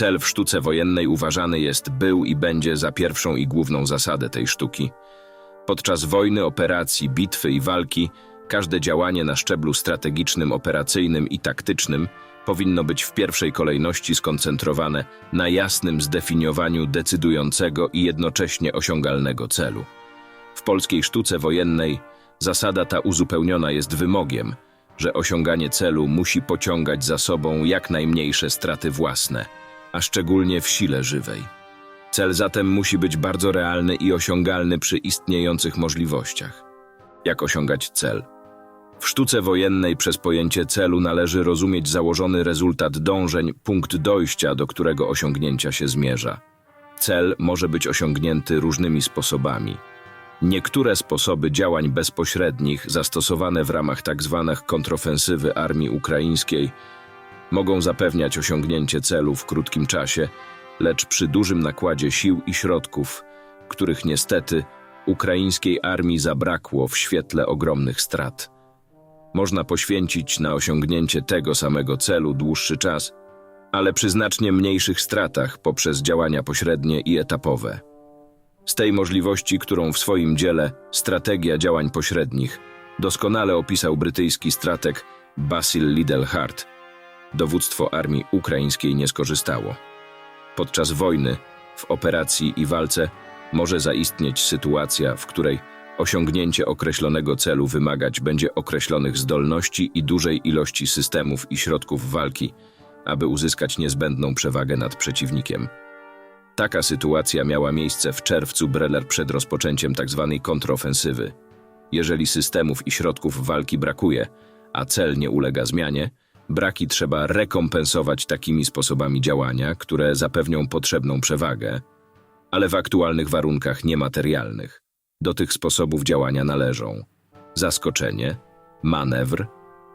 Cel w sztuce wojennej uważany jest, był i będzie za pierwszą i główną zasadę tej sztuki. Podczas wojny, operacji, bitwy i walki każde działanie na szczeblu strategicznym, operacyjnym i taktycznym powinno być w pierwszej kolejności skoncentrowane na jasnym zdefiniowaniu decydującego i jednocześnie osiągalnego celu. W polskiej sztuce wojennej zasada ta uzupełniona jest wymogiem, że osiąganie celu musi pociągać za sobą jak najmniejsze straty własne, a szczególnie w sile żywej. Cel zatem musi być bardzo realny i osiągalny przy istniejących możliwościach. Jak osiągać cel? W sztuce wojennej przez pojęcie celu należy rozumieć założony rezultat dążeń, punkt dojścia, do którego osiągnięcia się zmierza. Cel może być osiągnięty różnymi sposobami. Niektóre sposoby działań bezpośrednich zastosowane w ramach tzw. kontrofensywy armii ukraińskiej mogą zapewniać osiągnięcie celu w krótkim czasie, lecz przy dużym nakładzie sił i środków, których niestety ukraińskiej armii zabrakło w świetle ogromnych strat. Można poświęcić na osiągnięcie tego samego celu dłuższy czas, ale przy znacznie mniejszych stratach poprzez działania pośrednie i etapowe. Z tej możliwości, którą w swoim dziele Strategia działań pośrednich doskonale opisał brytyjski strateg Basil Liddell-Hart, dowództwo armii ukraińskiej nie skorzystało. Podczas wojny, w operacji i walce może zaistnieć sytuacja, w której osiągnięcie określonego celu wymagać będzie określonych zdolności i dużej ilości systemów i środków walki, aby uzyskać niezbędną przewagę nad przeciwnikiem. Taka sytuacja miała miejsce w czerwcu Breller przed rozpoczęciem tzw. kontrofensywy. Jeżeli systemów i środków walki brakuje, a cel nie ulega zmianie, braki trzeba rekompensować takimi sposobami działania, które zapewnią potrzebną przewagę, ale w aktualnych warunkach niematerialnych. Do tych sposobów działania należą zaskoczenie, manewr,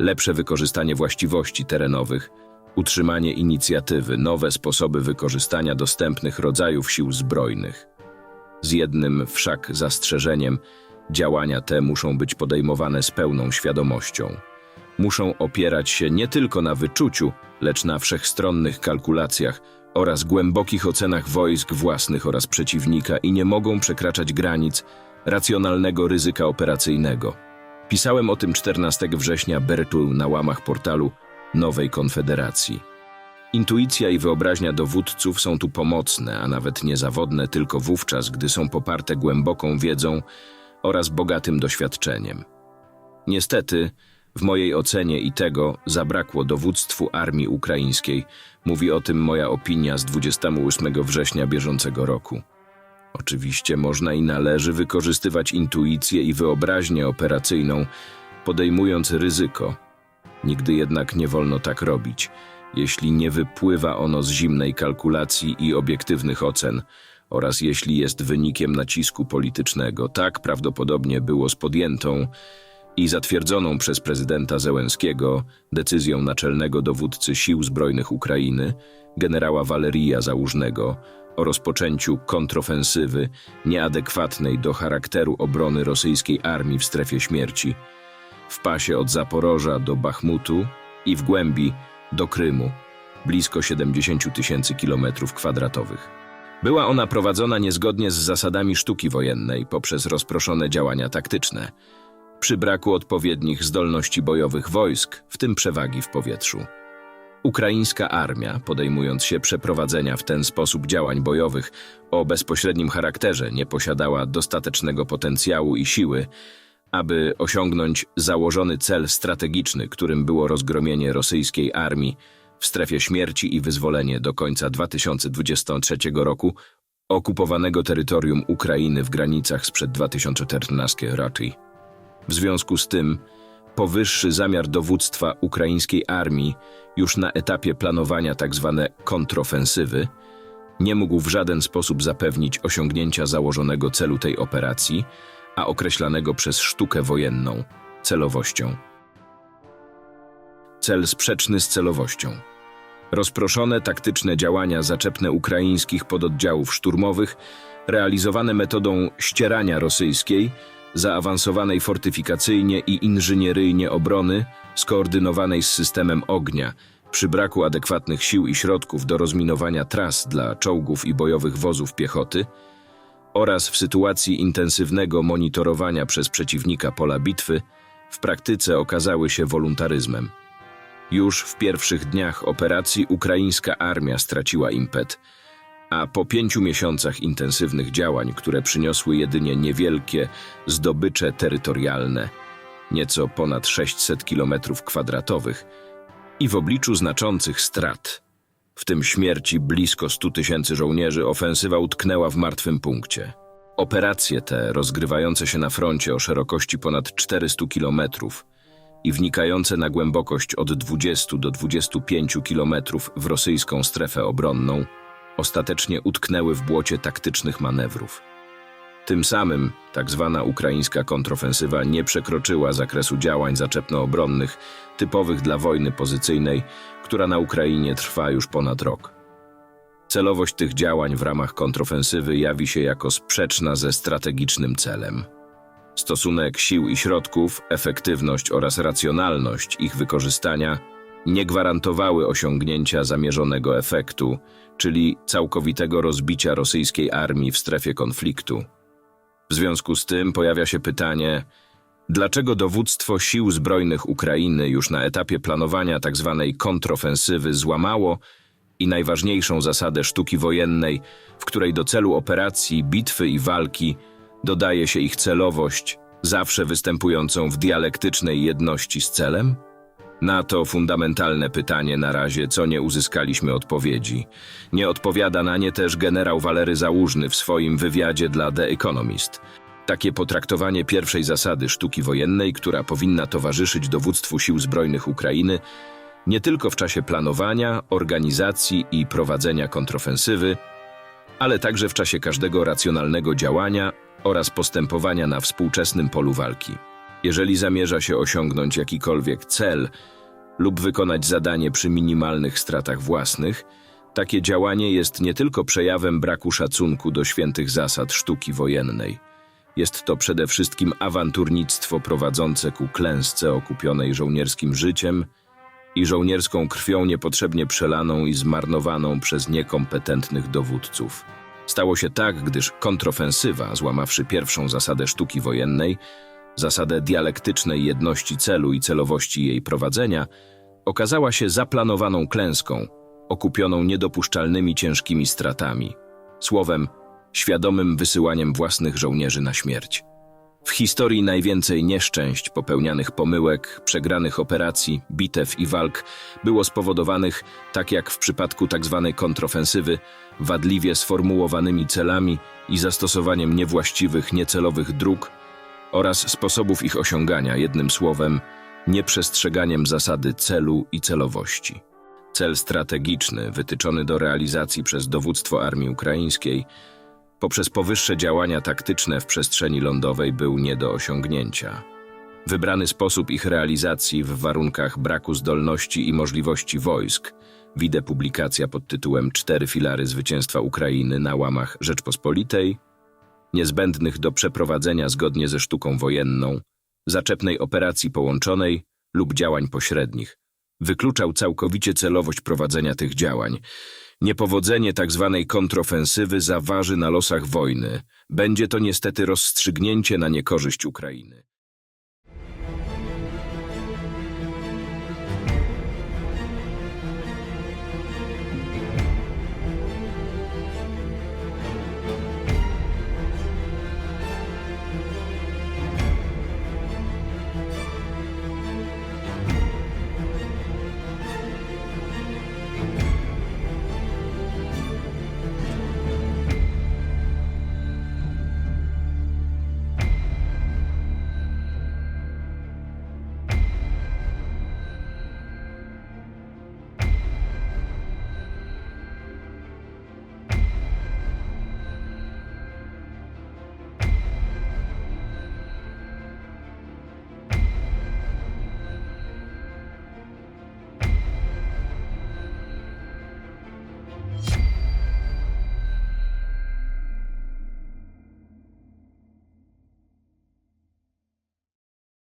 lepsze wykorzystanie właściwości terenowych, utrzymanie inicjatywy, nowe sposoby wykorzystania dostępnych rodzajów sił zbrojnych. Z jednym wszak zastrzeżeniem, działania te muszą być podejmowane z pełną świadomością. Muszą opierać się nie tylko na wyczuciu, lecz na wszechstronnych kalkulacjach oraz głębokich ocenach wojsk własnych oraz przeciwnika i nie mogą przekraczać granic racjonalnego ryzyka operacyjnego. Pisałem o tym 14 września Bertul na łamach portalu Nowej Konfederacji. Intuicja i wyobraźnia dowódców są tu pomocne, a nawet niezawodne tylko wówczas, gdy są poparte głęboką wiedzą oraz bogatym doświadczeniem. Niestety, w mojej ocenie i tego zabrakło dowództwu armii ukraińskiej. Mówi o tym moja opinia z 28 września bieżącego roku. Oczywiście można i należy wykorzystywać intuicję i wyobraźnię operacyjną, podejmując ryzyko. Nigdy jednak nie wolno tak robić, jeśli nie wypływa ono z zimnej kalkulacji i obiektywnych ocen, oraz jeśli jest wynikiem nacisku politycznego. Tak prawdopodobnie było z podjętą i zatwierdzoną przez prezydenta Zełenskiego decyzją naczelnego dowódcy Sił Zbrojnych Ukrainy, generała Walerija Załużnego, o rozpoczęciu kontrofensywy nieadekwatnej do charakteru obrony rosyjskiej armii w strefie śmierci, w pasie od Zaporoża do Bachmutu i w głębi do Krymu, blisko 70 tysięcy kilometrów kwadratowych. Była ona prowadzona niezgodnie z zasadami sztuki wojennej poprzez rozproszone działania taktyczne, przy braku odpowiednich zdolności bojowych wojsk, w tym przewagi w powietrzu. Ukraińska armia, podejmując się przeprowadzenia w ten sposób działań bojowych o bezpośrednim charakterze, nie posiadała dostatecznego potencjału i siły, aby osiągnąć założony cel strategiczny, którym było rozgromienie rosyjskiej armii w strefie śmierci i wyzwolenie do końca 2023 roku okupowanego terytorium Ukrainy w granicach sprzed 2014 roku. W związku z tym, powyższy zamiar dowództwa ukraińskiej armii już na etapie planowania tzw. kontrofensywy nie mógł w żaden sposób zapewnić osiągnięcia założonego celu tej operacji, a określanego przez sztukę wojenną celowością. Cel sprzeczny z celowością. Rozproszone taktyczne działania zaczepne ukraińskich pododdziałów szturmowych, realizowane metodą ścierania rosyjskiej, zaawansowanej fortyfikacyjnie i inżynieryjnie obrony, skoordynowanej z systemem ognia, Przy braku adekwatnych sił i środków do rozminowania tras dla czołgów i bojowych wozów piechoty oraz w sytuacji intensywnego monitorowania przez przeciwnika pola bitwy, w praktyce okazały się wolontaryzmem. Już w pierwszych dniach operacji ukraińska armia straciła impet, a po pięciu miesiącach intensywnych działań, które przyniosły jedynie niewielkie zdobycze terytorialne, nieco ponad 600 kilometrów kwadratowych, i w obliczu znaczących strat, w tym śmierci blisko 100 tysięcy żołnierzy, ofensywa utknęła w martwym punkcie. Operacje te, rozgrywające się na froncie o szerokości ponad 400 kilometrów i wnikające na głębokość od 20 do 25 kilometrów w rosyjską strefę obronną, ostatecznie utknęły w błocie taktycznych manewrów. Tym samym tak zwana ukraińska kontrofensywa nie przekroczyła zakresu działań zaczepno-obronnych typowych dla wojny pozycyjnej, która na Ukrainie trwa już ponad rok. Celowość tych działań w ramach kontrofensywy jawi się jako sprzeczna ze strategicznym celem. Stosunek sił i środków, efektywność oraz racjonalność ich wykorzystania nie gwarantowały osiągnięcia zamierzonego efektu, czyli całkowitego rozbicia rosyjskiej armii w strefie konfliktu. W związku z tym pojawia się pytanie, dlaczego dowództwo sił zbrojnych Ukrainy już na etapie planowania tzw. kontrofensywy złamało i najważniejszą zasadę sztuki wojennej, w której do celu operacji, bitwy i walki dodaje się ich celowość, zawsze występującą w dialektycznej jedności z celem? Na to fundamentalne pytanie na razie, co nie uzyskaliśmy odpowiedzi. Nie odpowiada na nie też generał Walery Załużny w swoim wywiadzie dla The Economist. Takie potraktowanie pierwszej zasady sztuki wojennej, która powinna towarzyszyć dowództwu sił zbrojnych Ukrainy, nie tylko w czasie planowania, organizacji i prowadzenia kontrofensywy, ale także w czasie każdego racjonalnego działania oraz postępowania na współczesnym polu walki. Jeżeli zamierza się osiągnąć jakikolwiek cel lub wykonać zadanie przy minimalnych stratach własnych, takie działanie jest nie tylko przejawem braku szacunku do świętych zasad sztuki wojennej. Jest to przede wszystkim awanturnictwo prowadzące ku klęsce okupionej żołnierskim życiem i żołnierską krwią niepotrzebnie przelaną i zmarnowaną przez niekompetentnych dowódców. Stało się tak, gdyż kontrofensywa, złamawszy pierwszą zasadę sztuki wojennej, zasadę dialektycznej jedności celu i celowości jej prowadzenia, okazała się zaplanowaną klęską, okupioną niedopuszczalnymi ciężkimi stratami, słowem, świadomym wysyłaniem własnych żołnierzy na śmierć. W historii najwięcej nieszczęść, popełnianych pomyłek, przegranych operacji, bitew i walk było spowodowanych, tak jak w przypadku tzw. Tak kontrofensywy, wadliwie sformułowanymi celami i zastosowaniem niewłaściwych, niecelowych dróg oraz sposobów ich osiągania, jednym słowem, nieprzestrzeganiem zasady celu i celowości. Cel strategiczny, wytyczony do realizacji przez dowództwo Armii Ukraińskiej, poprzez powyższe działania taktyczne w przestrzeni lądowej był nie do osiągnięcia. Wybrany sposób ich realizacji w warunkach braku zdolności i możliwości wojsk, widzę publikacja pod tytułem Cztery filary zwycięstwa Ukrainy na łamach Rzeczpospolitej, niezbędnych do przeprowadzenia zgodnie ze sztuką wojenną, zaczepnej operacji połączonej lub działań pośrednich. Wykluczał całkowicie celowość prowadzenia tych działań. Niepowodzenie tzw. Tak kontrofensywy zaważy na losach wojny. Będzie to niestety rozstrzygnięcie na niekorzyść Ukrainy.